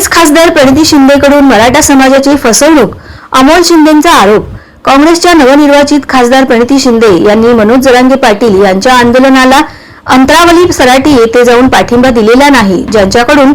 काँग्रेस खासदार प्रणिती शिंदेकडून मराठा समाजाची फसवणूक अमोल शिंदेचा आरोप. काँग्रेसच्या नवनिर्वाचित खासदार प्रणिती शिंदे यांनी मनोज जरांगे पाटील यांच्या आंदोलनाला अंतरावली सराटी येथे जाऊन पाठिंबा दिलेला नाही ज्यांच्याकडून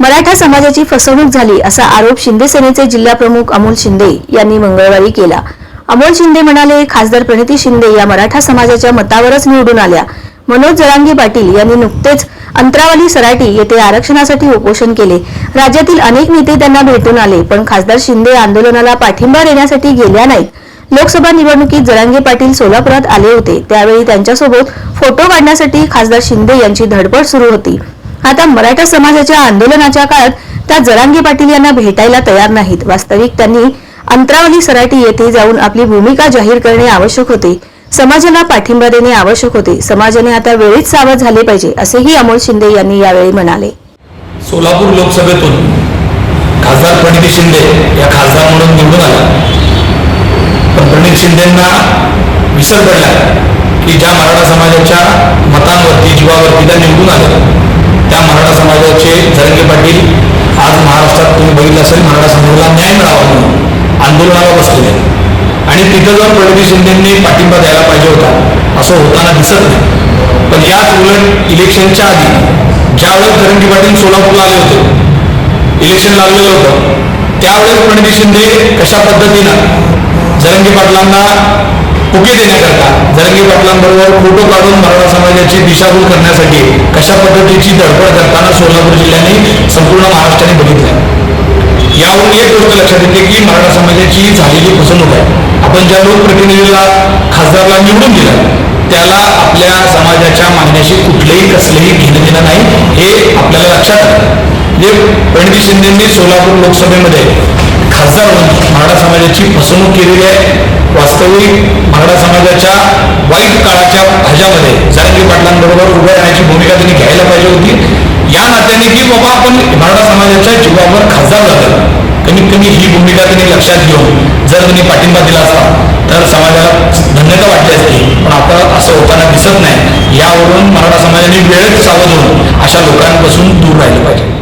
मराठा समाजाची फसवणूक झाली असा आरोप शिंदे सेनेचे जिल्हा प्रमुख अमोल शिंदे यांनी मंगळवारी केला. अमोल शिंदे म्हणाले खासदार प्रणिती शिंदे या मराठा समाजाच्या मतावरच निवडून आल्या. मनोज जरांगी पाटील यांनी नुकतेच अंतरावली सराटी येथे आरक्षणासाठी उपोषण केले. राज्यातील अनेक नेते त्यांना भेटून आले पण खासदार शिंदे आंदोलनाला पाठिंबा देण्यासाठी गेल्या नाहीत. लोकसभा निवडणुकीत जरांगे पाटील सोलापुरात आले होते. त्यावेळी त्यांच्यासोबत फोटो काढण्यासाठी खासदार शिंदे यांची धडपड सुरू होती. आता मराठा समाजाच्या आंदोलनाच्या काळात त्या जरांगे पाटील यांना भेटायला तयार नाहीत. वास्तविक त्यांनी अंतरावली सराटी येथे जाऊन आपली भूमिका जाहीर करणे आवश्यक होते. समाजाला पाठिंबा देणे आवश्यक होते. समाजाने आता वेळीच सावध झाले पाहिजे असेही अमोल शिंदे यांनी यावेळी म्हणाले. सोलापूर लोकसभेतून खासदार प्रणिती शिंदे या खासदार म्हणून निवडून आल्या. पण प्रणित शिंदेना विसर पडला की ज्या मराठा समाजाच्या मतांवरती जीवावरती त्या निवडून आल्या. त्या मराठा समाजाचे जरंगे पाटील आज महाराष्ट्रात तुम्ही बघितलं असेल मराठा समाजाला न्याय मिळावा म्हणून आंदोलनाला बसलेले आणि तिथं जर प्रणिती शिंदेंनी पाठिंबा द्यायला पाहिजे होता. असं होताना दिसत नाही. पण याच उलट इलेक्शनच्या आधी ज्यावेळेस धरणजी पाटील सोलापूरला आले होते इलेक्शन लागलेलं होतं त्यावेळेस प्रणिती शिंदे कशा पद्धतीनं जरंगी पाटलांना पुके देण्याकरता जरंगी पाटलांबरोबर फोटो काढून मराठा समाजाची दिशाभूल करण्यासाठी कशा पद्धतीची धडपड करताना सोलापूर जिल्ह्याने संपूर्ण महाराष्ट्राने बघितलं यावरून एक गोष्ट लक्षात येते की मराठा समाजाची झालेली फसवणूक आहे. आपण ज्या लोकप्रतिनिधीला खासदारला निवडून दिला त्याला आपल्या समाजाच्या मागण्याशी कुठलेही कसलेही घेणं देणं नाही हे आपल्याला लक्षात आलं म्हणजे प्रणिती शिंदेंनी सोलापूर लोकसभेमध्ये खासदार म्हणून मराठा समाजाची फसवणूक केलेली आहे. वास्तविक मराठा समाजाच्या वाईट काळाच्या भाज्यामध्ये जरांगी पाटलांबरोबर उभे राहण्याची भूमिका त्यांनी घ्यायला पाहिजे होती. या नात्याने की बाबा आपण मराठा समाजाच्या जीवावर खासदार झालं. कमीत कमी ही भूमिका त्यांनी लक्षात घेऊन जर त्यांनी पाठिंबा दिला असता तर समाजाला धन्यता वाटली असती पण आता असं होताना दिसत नाही. यावरून मराठा समाजाने वेळेत सावध होऊन अशा लोकांपासून दूर राहिलं पाहिजे.